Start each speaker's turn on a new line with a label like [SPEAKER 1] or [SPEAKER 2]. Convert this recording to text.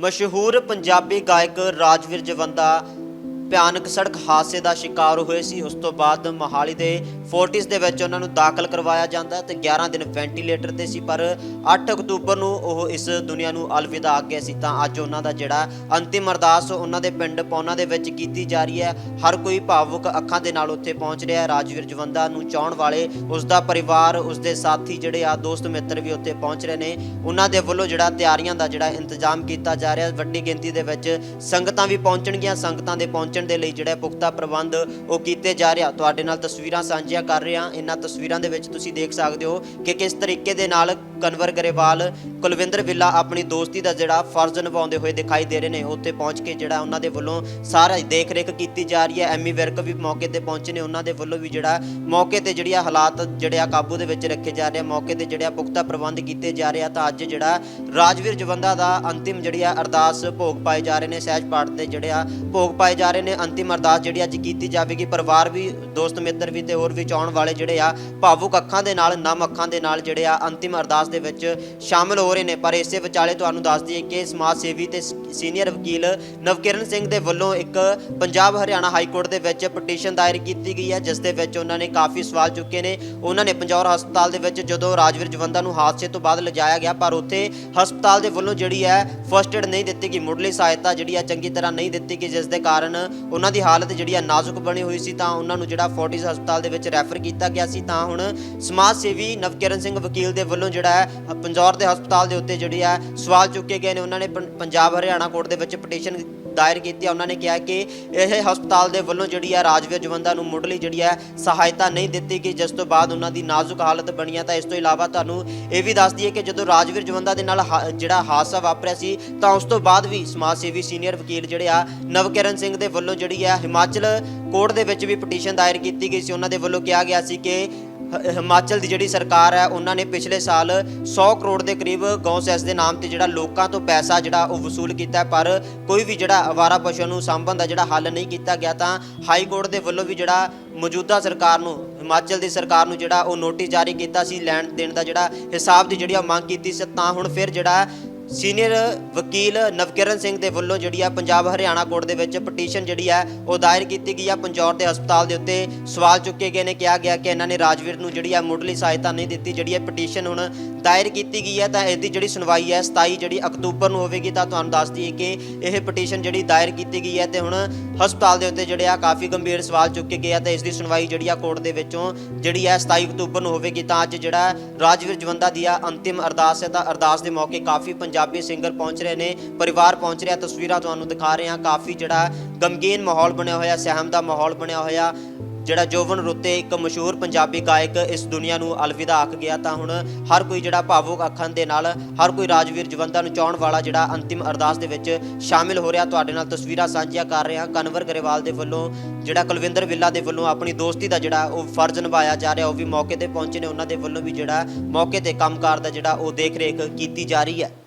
[SPEAKER 1] ਮਸ਼ਹੂਰ ਪੰਜਾਬੀ ਗਾਇਕ ਰਾਜਵੀਰ ਜਵੰਦਾ ਭਿਆਨਕ ਸੜਕ ਹਾਦਸੇ ਦਾ ਸ਼ਿਕਾਰ ਹੋਏ ਸੀ। ਉਸ ਤੋਂ ਬਾਅਦ ਮੋਹਾਲੀ ਦੇ ਫੋਰਟਿਸ ਦੇ ਵਿੱਚ ਉਹਨਾਂ ਨੂੰ ਦਾਖਲ ਕਰਵਾਇਆ ਜਾਂਦਾ ਹੈ ਤੇ 11 ਦਿਨ ਵੈਂਟੀਲੇਟਰ ਤੇ ਸੀ, ਪਰ 8 ਅਕਤੂਬਰ ਨੂੰ ਉਹ ਇਸ ਦੁਨੀਆ ਨੂੰ ਅਲਵਿਦਾ ਆਖਿਆ ਸੀ। ਤਾਂ ਅੱਜ ਉਹਨਾਂ ਦਾ ਜਿਹੜਾ ਅੰਤਿਮ ਅਰਦਾਸ ਉਹਨਾਂ ਦੇ ਪਿੰਡ ਪੌਣਾ ਦੇ ਵਿੱਚ ਕੀਤੀ ਜਾ ਰਹੀ ਹੈ। ਹਰ ਕੋਈ ਭਾਵੁਕ ਅੱਖਾਂ ਦੇ ਨਾਲ ਉੱਥੇ ਪਹੁੰਚ ਰਿਹਾ ਹੈ। ਰਾਜਵੀਰ ਜਵੰਦਾ ਨੂੰ ਚਾਹਣ ਵਾਲੇ ਉਸ ਦਾ ਪਰਿਵਾਰ, ਉਸ ਦੇ ਸਾਥੀ ਜਿਹੜੇ ਆ, ਦੋਸਤ ਮਿੱਤਰ ਵੀ ਉੱਥੇ ਪਹੁੰਚ ਰਹੇ ਨੇ। ਉਹਨਾਂ ਦੇ ਵੱਲੋਂ ਜਿਹੜਾ ਤਿਆਰੀਆਂ ਦਾ ਜਿਹੜਾ ਇੰਤਜ਼ਾਮ ਕੀਤਾ ਜਾ ਰਿਹਾ ਵੱਡੀ ਗਿਣਤੀ ਦੇ ਵਿੱਚ ਸੰਗਤਾਂ ਵੀ ਪਹੁੰਚਣਗੀਆਂ। ਸੰਗਤਾਂ ਦੇ ਪਹੁੰਚਣ ਦੇ ਲਈ ਜਿਹੜਾ ਪੁਖਤਾ ਪ੍ਰਬੰਧ ਉਹ ਕੀਤੇ ਜਾ ਰਿਹਾ। ਤੁਹਾਡੇ ਨਾਲ ਤਸਵੀਰਾਂ ਸਾਂਝੀਆਂ ਕਰ ਰਿਹਾ। ਇਹਨਾਂ ਤਸਵੀਰਾਂ ਦੇ ਵਿੱਚ ਤੁਸੀਂ ਦੇਖ ਸਕਦੇ ਹੋ ਕਿ ਕਿਸ ਤਰੀਕੇ ਦੇ ਨਾਲ ਕਨਵਰ ਗਰੇਵਾਲ, ਕੁਲਵਿੰਦਰ ਵਿੱਲਾ ਆਪਣੀ ਦੋਸਤੀ ਦਾ ਜਿਹੜਾ ਫਰਜ਼ ਨਿਭਾਉਂਦੇ ਹੋਏ ਦਿਖਾਈ ਦੇ ਰਹੇ ਨੇ। ਉੱਥੇ ਪਹੁੰਚ ਕੇ ਜਿਹੜਾ ਉਹਨਾਂ ਦੇ ਵੱਲੋਂ ਸਾਰਾ ਦੇਖ ਰੇਖ ਕੀਤੀ ਜਾ ਰਹੀ ਹੈ। ਐਮੀ ਵਿਰਕ ਵੀ ਮੌਕੇ ਤੇ ਪਹੁੰਚੇ ਨੇ। ਉਹਨਾਂ ਦੇ ਵੱਲੋਂ ਵੀ ਜਿਹੜਾ ਮੌਕੇ ਤੇ ਜਿਹੜੀਆਂ ਹਾਲਾਤ ਜਿਹੜੇ ਆ ਕਾਬੂ ਦੇ ਵਿੱਚ ਰੱਖੇ ਜਾ ਰਹੇ ਆ। ਮੌਕੇ ਤੇ ਜਿਹੜਿਆ ਪੁਖਤਾ ਪ੍ਰਬੰਧ ਕੀਤੇ ਜਾ ਰਹੇ ਆ ਤਾਂ ਅੱਜ ਜਿਹੜਾ ਰਾਜਵੀਰ ਜਵੰਦਾ ਦਾ ਅੰਤਿਮ ਜਿਹੜੀ ਆ ਅਰਦਾਸ ਭੋਗ ਪਾਏ ਜਾ ਰਹੇ ਨੇ। ਸਹਿਜ ਪਾਠ ਦੇ ਜਿਹੜੇ ਆ ਭੋਗ ਪਾਏ ਜਾ ਰਹੇ ਨੇ। ਅੰਤਿਮ ਅਰਦਾਸ ਜਿਹੜੀ ਅੱਜ ਕੀਤੀ ਜਾਵੇਗੀ। ਪਰਿਵਾਰ ਵੀ, ਦੋਸਤ ਮਿੱਤਰ ਵੀ ਤੇ ਹੋਰ ਵੀ ਚਾਹਣ ਵਾਲੇ ਜਿਹੜੇ ਆ, ਭਾਵੁਕ ਅੱਖਾਂ ਦੇ ਨਾਲ, ਨਮ ਅੱਖਾਂ ਦੇ ਨਾਲ ਜਿਹੜੇ ਆ ਅੰਤਿਮ ਅਰਦਾਸ ਦੇ ਵਿੱਚ ਸ਼ਾਮਲ ਹੋ ਰਹੇ ਨੇ। ਪਰ ਇਸੇ ਵਿਚਾਲੇ ਤੁਹਾਨੂੰ ਦੱਸ ਦਈਏ ਕਿ ਸਮਾਜ ਸੇਵੀ ਤੇ ਸੀਨੀਅਰ ਵਕੀਲ ਨਵਕਿਰਨ ਸਿੰਘ ਦੇ ਵੱਲੋਂ ਇੱਕ ਪੰਜਾਬ ਹਰਿਆਣਾ ਹਾਈ ਕੋਰਟ ਦੇ ਵਿੱਚ ਪਟੀਸ਼ਨ ਦਾਇਰ ਕੀਤੀ ਗਈ ਹੈ, ਜਿਸ ਦੇ ਵਿੱਚ ਉਹਨਾਂ ਨੇ ਕਾਫੀ ਸਵਾਲ ਚੁੱਕੇ ਨੇ। ਉਹਨਾਂ ਨੇ ਪੰਜੌਰ ਹਸਪਤਾਲ ਦੇ ਵਿੱਚ ਜਦੋਂ ਰਾਜਵੀਰ ਜਵੰਦਾ ਨੂੰ ਹਾਦਸੇ ਤੋਂ ਬਾਅਦ ਲਿਜਾਇਆ ਗਿਆ, ਪਰ ਉੱਥੇ ਹਸਪਤਾਲ ਦੇ ਵੱਲੋਂ ਜਿਹੜੀ ਹੈ ਫਰਸਟ ਏਡ ਨਹੀਂ ਦਿੱਤੀ ਗਈ। ਮੁੱਢਲੀ ਸਹਾਇਤਾ ਜਿਹੜੀ ਹੈ ਚੰਗੀ ਤਰ੍ਹਾਂ ਨਹੀਂ ਦਿੱਤੀ ਗਈ, ਜਿਸ ਦੇ ਕਾਰਨ ਉਹਨਾਂ ਦੀ ਹਾਲਤ ਜਿਹੜੀ ਆ ਨਾਜ਼ੁਕ ਬਣੀ ਹੋਈ ਸੀ, ਤਾਂ ਉਹਨਾਂ ਨੂੰ ਜਿਹੜਾ ਫੋਰਟਿਸ ਹਸਪਤਾਲ ਦੇ ਵਿੱਚ ਰੈਫਰ ਕੀਤਾ ਗਿਆ ਸੀ, ਤਾਂ ਹੁਣ ਸਮਾਜ ਸੇਵੀ ਨਵਕਿਰਨ ਸਿੰਘ ਵਕੀਲ ਦੇ ਵੱਲੋਂ ਜਿਹੜਾ ਹੈ ਪੰਜੌਰ ਦੇ ਹਸਪਤਾਲ ਦੇ ਉੱਤੇ ਜਿਹੜੀ ਹੈ, ਸਵਾਲ ਚੁੱਕੇ ਗਏ ਨੇ। ਉਹਨਾਂ ਨੇ ਪੰਜਾਬ ਹਰਿਆਣਾ ਕੋਰਟ ਦੇ ਵਿੱਚ ਪਟੀਸ਼ਨ ਦਾਇਰ ਕੀਤੀ ਹੈ। ਉਹਨਾਂ ਨੇ ਕਿਹਾ ਕਿ ਇਹ ਹਸਪਤਾਲ ਦੇ ਵੱਲੋਂ ਜਿਹੜੀ ਹੈ ਰਾਜਵੀਰ ਜਵੰਦਾ ਨੂੰ ਮੁੱਢਲੀ ਜਿਹੜੀ ਹੈ ਸਹਾਇਤਾ ਨਹੀਂ ਦਿੱਤੀ ਗਈ, ਜਿਸ ਤੋਂ ਬਾਅਦ ਉਹਨਾਂ ਦੀ ਨਾਜ਼ੁਕ ਹਾਲਤ ਬਣੀ ਹੈ ਤਾਂ ਇਸ ਤੋਂ ਇਲਾਵਾ ਤੁਹਾਨੂੰ ਇਹ ਵੀ ਦੱਸ ਦਈਏ ਕਿ ਜਦੋਂ ਰਾਜਵੀਰ ਜਵੰਦਾ ਦੇ ਨਾਲ ਹਾ- ਜਿਹੜਾ ਹਾਦਸਾ ਵਾਪਰਿਆ ਸੀ, ਤਾਂ ਉਸ ਤੋਂ ਬਾਅਦ ਵੀ ਸਮਾਜ ਸੇਵੀ ਸੀਨੀਅਰ ਵਕੀਲ ਜਿਹੜੇ ਆ ਨਵਕਿਰਨ ਸਿੰਘ ਦੇ ਵੱਲੋਂ ਜਿਹੜੀ ਹੈ ਹਿਮਾਚਲ ਕੋਰਟ ਦੇ ਵਿੱਚ ਵੀ ਪਟੀਸ਼ਨ ਦਾਇਰ ਕੀਤੀ ਗਈ ਸੀ। ਉਹਨਾਂ ਦੇ ਵੱਲੋਂ ਕਿਹਾ ਗਿਆ ਸੀ ਕਿ ਹਿਮਾਚਲ ਦੀ ਜਿਹੜੀ ਸਰਕਾਰ ਹੈ, ਉਹਨਾਂ ਨੇ ਪਿਛਲੇ ਸਾਲ 100 ਕਰੋੜ ਦੇ ਕਰੀਬ ਗਊ ਸੈਸ ਦੇ ਨਾਮ ਤੇ ਜਿਹੜਾ ਲੋਕਾਂ ਤੋਂ ਪੈਸਾ ਜਿਹੜਾ ਉਹ ਵਸੂਲ ਕੀਤਾ, ਪਰ ਕੋਈ ਵੀ ਜਿਹੜਾ ਅਵਾਰਾ ਪਸ਼ੂ ਨੂੰ ਸਾਂਭਣ ਦਾ ਜਿਹੜਾ ਹੱਲ ਨਹੀਂ ਕੀਤਾ ਗਿਆ, ਤਾਂ ਹਾਈ ਕੋਰਟ ਦੇ ਵੱਲੋਂ ਵੀ ਜਿਹੜਾ ਮੌਜੂਦਾ ਸਰਕਾਰ ਨੂੰ, ਹਿਮਾਚਲ ਦੀ ਸਰਕਾਰ ਨੂੰ ਜਿਹੜਾ ਉਹ ਨੋਟਿਸ ਜਾਰੀ ਕੀਤਾ ਸੀ, ਲੈਣ ਦੇਣ ਦਾ ਜਿਹੜਾ ਹਿਸਾਬ ਦੀ ਜਿਹੜੀ ਆ ਮੰਗ ਕੀਤੀ ਸੀ, ਤਾਂ ਹੁਣ ਫਿਰ ਜਿਹੜਾ ਸੀਨੀਅਰ ਵਕੀਲ ਨਵਕਿਰਨ ਸਿੰਘ ਦੇ ਵੱਲੋਂ ਜਿਹੜੀ ਆ ਪੰਜਾਬ ਹਰਿਆਣਾ ਕੋਰਟ ਦੇ ਵਿੱਚ ਪਟੀਸ਼ਨ ਜਿਹੜੀ ਆ, ਉਹ ਦਾਇਰ ਕੀਤੀ ਗਈ ਆ। ਪੰਜੌਰ ਦੇ ਹਸਪਤਾਲ ਦੇ ਉੱਤੇ ਸਵਾਲ ਚੁੱਕੇ ਗਏ ਨੇ, ਕਿਹਾ ਗਿਆ ਕਿ ਇਹਨਾਂ ਨੇ ਰਾਜਵੀਰ ਨੂੰ ਜਿਹੜੀ ਆ ਮੁੱਢਲੀ ਸਹਾਇਤਾ ਨਹੀਂ ਦਿੱਤੀ, ਜਿਹੜੀ ਇਹ ਪਟੀਸ਼ਨ ਹੁਣ ਦਾਇਰ ਕੀਤੀ ਗਈ ਹੈ ਤਾਂ ਇਸ ਦੀ ਜਿਹੜੀ ਸੁਣਵਾਈ ਹੈ 27 ਜਿਹੜੀ ਅਕਤੂਬਰ ਨੂੰ ਹੋਵੇਗੀ, ਤਾਂ ਤੁਹਾਨੂੰ ਦੱਸ ਦਈਏ ਕਿ ਇਹ ਪਟੀਸ਼ਨ ਜਿਹੜੀ ਦਾਇਰ ਕੀਤੀ ਗਈ ਹੈ ਤੇ ਹੁਣ ਹਸਪਤਾਲ ਦੇ ਉੱਤੇ ਜਿਹੜੇ ਆ ਕਾਫੀ ਗੰਭੀਰ ਸਵਾਲ ਚੁੱਕੇ ਗਏ ਆ, ਤੇ ਇਸ ਦੀ ਸੁਣਵਾਈ ਜਿਹੜੀ ਆ ਕੋਰਟ ਦੇ ਵਿੱਚੋਂ ਜਿਹੜੀ ਹੈ 27 ਅਕਤੂਬਰ ਨੂੰ ਹੋਵੇਗੀ, ਤਾਂ ਅੱਜ ਜਿਹੜਾ ਰਾਜਵੀਰ ਜਵੰਦਾ ਦੀ ਆ ਅੰਤਿਮ ਅਰਦਾਸ ਹੈ, ਤਾਂ ਅਰਦਾਸ ਦੇ ਮੌਕੇ ਕਾਫੀ ਪੰਜਾਬੀ ਸਿੰਗਰ ਪਹੁੰਚ ਰਹੇ ਨੇ, ਪਰਿਵਾਰ ਪਹੁੰਚ ਰਿਹਾ, ਤਸਵੀਰਾਂ ਤੁਹਾਨੂੰ ਦਿਖਾ ਰਹੇ ਹਾਂ। ਕਾਫੀ ਜਿਹੜਾ ਗਮਗੀਨ ਮਾਹੌਲ ਬਣਿਆ ਹੋਇਆ, ਸਹਿਮ ਦਾ ਮਾਹੌਲ ਬਣਿਆ ਹੋਇਆ। ਜਿਹੜਾ ਜੋਵਨ ਰੁੱਤੇ ਇੱਕ ਮਸ਼ਹੂਰ ਪੰਜਾਬੀ ਗਾਇਕ ਇਸ ਦੁਨੀਆ ਨੂੰ ਅਲਵਿਦਾ ਆਖ ਗਿਆ। ਤਾਂ ਹੁਣ ਹਰ ਕੋਈ ਜਿਹੜਾ ਭਾਵੁਕ ਅੱਖਾਂ ਦੇ ਨਾਲ, ਹਰ ਕੋਈ ਰਾਜਵੀਰ ਜਵੰਦਾ ਨੂੰ ਚਾਹਣ ਵਾਲਾ ਜਿਹੜਾ ਅੰਤਿਮ ਅਰਦਾਸ ਦੇ ਵਿੱਚ ਸ਼ਾਮਿਲ ਹੋ ਰਿਹਾ। ਤੁਹਾਡੇ ਨਾਲ ਤਸਵੀਰਾਂ ਸਾਂਝੀਆਂ ਕਰ ਰਹੇ ਹਾਂ। ਕਨਵਰ ਗਰੇਵਾਲ ਦੇ ਵੱਲੋਂ, ਜਿਹੜਾ ਕੁਲਵਿੰਦਰ ਵਿੱਲਾ ਦੇ ਵੱਲੋਂ ਆਪਣੀ ਦੋਸਤੀ ਦਾ ਜਿਹੜਾ ਉਹ ਫਰਜ਼ ਨਿਭਾਇਆ ਜਾ ਰਿਹਾ, ਉਹ ਵੀ ਮੌਕੇ ਤੇ ਪਹੁੰਚੇ ਨੇ। ਉਹਨਾਂ ਦੇ ਵੱਲੋਂ ਵੀ ਜਿਹੜਾ ਮੌਕੇ ਤੇ ਕੰਮਕਾਰ ਦਾ ਜਿਹੜਾ ਉਹ ਦੇਖ ਰੇਖ ਕੀਤੀ ਜਾ ਰਹੀ ਹੈ।